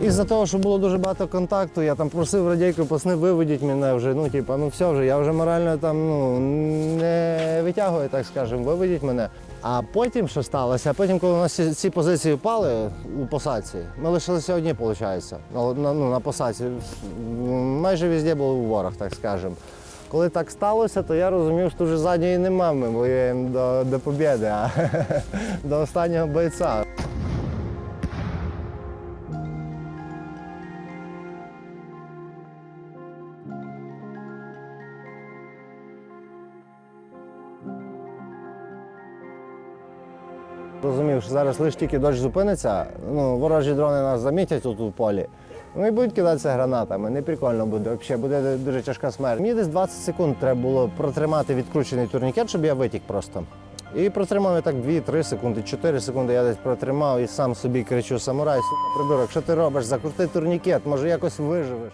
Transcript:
Із-за того, що було дуже багато контакту, я там просив радійку, пасни, виведіть мене вже. Ну, типа, ну все вже, я вже морально там ну, не витягую, так скажемо, виведіть мене. А потім що сталося? Потім, коли у нас ці, ці позиції впали у посадці, ми лишилися одні, виходить, на, на, ну, на посадці. Майже везде був ворог, так скажемо. Коли так сталося, то я розумів, що вже задньої нема, ми воюємо до, до побєди, а до останнього бойця. Розумів, що зараз лише тільки дощ зупиниться, ну, ворожі дрони нас замітять тут у полі. Ну і будуть кидатися гранатами. Не прикольно буде. Взагалі буде дуже тяжка смерть. Мені десь 20 секунд треба було протримати відкручений турнікет, щоб я витік просто. І протримав я так 2-3 секунди, 4 секунди я десь протримав і сам собі кричу: самурай, придурок, що ти робиш? Закрути турнікет, може якось виживеш.